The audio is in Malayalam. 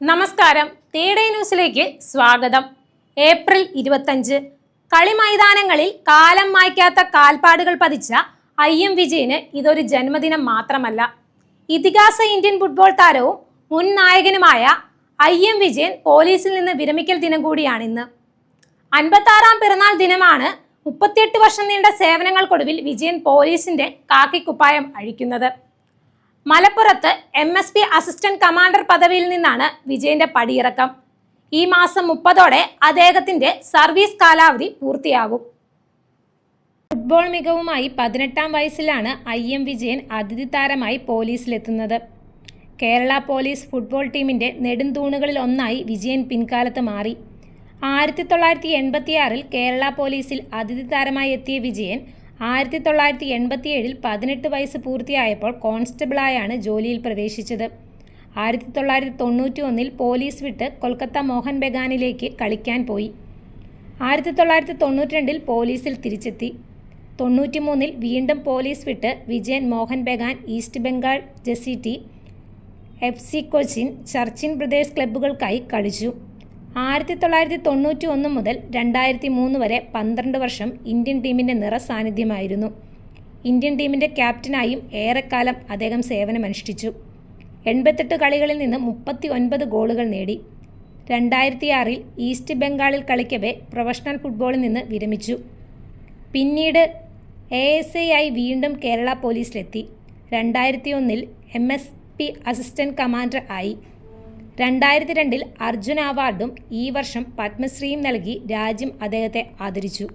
നമസ്കാരം. തേടേ ന്യൂസിലേക്ക് സ്വാഗതം. ഏപ്രിൽ ഇരുപത്തഞ്ച്. കളിമൈതാനങ്ങളിൽ കാലം മായ്ക്കാത്ത കാൽപ്പാടുകൾ പതിച്ച ഐ എം വിജയന് ഇതൊരു ജന്മദിനം മാത്രമല്ല. ഇതിഹാസ ഇന്ത്യൻ ഫുട്ബോൾ താരവും മുൻ നായകനുമായ ഐ എം വിജയൻ പോലീസിൽ നിന്ന് വിരമിക്കൽ ദിനം കൂടിയാണിന്ന് അൻപത്താറാം പിറന്നാൾ ദിനമാണ് മുപ്പത്തിയെട്ട് വർഷം നീണ്ട സേവനങ്ങൾക്കൊടുവിൽ വിജയൻ പോലീസിന്റെ കാക്കിക്കുപ്പായം അഴിക്കുന്നത്. മലപ്പുറത്ത് M S P assistant commander പദവിയിൽ നിന്നാണ് വിജയന്റെ പടിയിറക്കം. ഈ മാസം മുപ്പതോടെ അദ്ദേഹത്തിന്റെ സർവീസ് കാലാവധി പൂർത്തിയാകും. ഫുട്ബോൾ മികവുമായി പതിനെട്ടാം വയസ്സിലാണ് ഐ എം വിജയൻ അതിഥി താരമായി പോലീസിലെത്തുന്നത്. കേരള പോലീസ് ഫുട്ബോൾ ടീമിന്റെ നെടുംതൂണുകളിൽ ഒന്നായി വിജയൻ പിൻകാലത്ത് മാറി. ആയിരത്തി തൊള്ളായിരത്തി എൺപത്തിയാറിൽ കേരള പോലീസിൽ അതിഥി താരമായി എത്തിയ വിജയൻ ആയിരത്തി തൊള്ളായിരത്തി എൺപത്തിയേഴിൽ പതിനെട്ട് വയസ്സ് പൂർത്തിയായപ്പോൾ കോൺസ്റ്റബിളായാണ് ജോലിയിൽ പ്രവേശിച്ചത്. ആയിരത്തി തൊള്ളായിരത്തി തൊണ്ണൂറ്റി ഒന്നിൽ പോലീസ് വിട്ട് കൊൽക്കത്ത മോഹൻ ബഗാനിലേക്ക് കളിക്കാൻ പോയി. ആയിരത്തി തൊള്ളായിരത്തി തൊണ്ണൂറ്റി രണ്ടിൽ പോലീസിൽ തിരിച്ചെത്തി. തൊണ്ണൂറ്റി മൂന്നിൽ വീണ്ടും പോലീസ് വിട്ട് Vijayan Mohun Bagan East Bengal JCT F C Cochin Churchill Brothers ക്ലബ്ബുകൾക്കായി കളിച്ചു. ആയിരത്തി തൊള്ളായിരത്തി തൊണ്ണൂറ്റി ഒന്ന് മുതൽ രണ്ടായിരത്തി മൂന്ന് വരെ പന്ത്രണ്ട് വർഷം ഇന്ത്യൻ ടീമിന്റെ നിറസാന്നിധ്യമായിരുന്നു ഇന്ത്യൻ ടീമിന്റെ ക്യാപ്റ്റനായും ഏറെക്കാലം അദ്ദേഹം സേവനമനുഷ്ഠിച്ചു. എൺപത്തെട്ട് കളികളിൽ നിന്ന് മുപ്പത്തി ഒൻപത് ഗോളുകൾ നേടി. രണ്ടായിരത്തി ആറിൽ ഈസ്റ്റ് ബംഗാളിൽ കളിക്കവേ പ്രൊഫഷണൽ ഫുട്ബോളിൽ നിന്ന് വിരമിച്ചു. പിന്നീട് എ എസ് ഐ ആയി വീണ്ടും കേരള പോലീസിലെത്തി. രണ്ടായിരത്തി ഒന്നിൽ M S P assistant commander ആയി. രണ്ടായിരത്തി രണ്ടിൽ അർജുന അവാർഡും ഈ വർഷം പത്മശ്രീയും നൽകി രാജ്യം അദ്ദേഹത്തെ ആദരിച്ചു.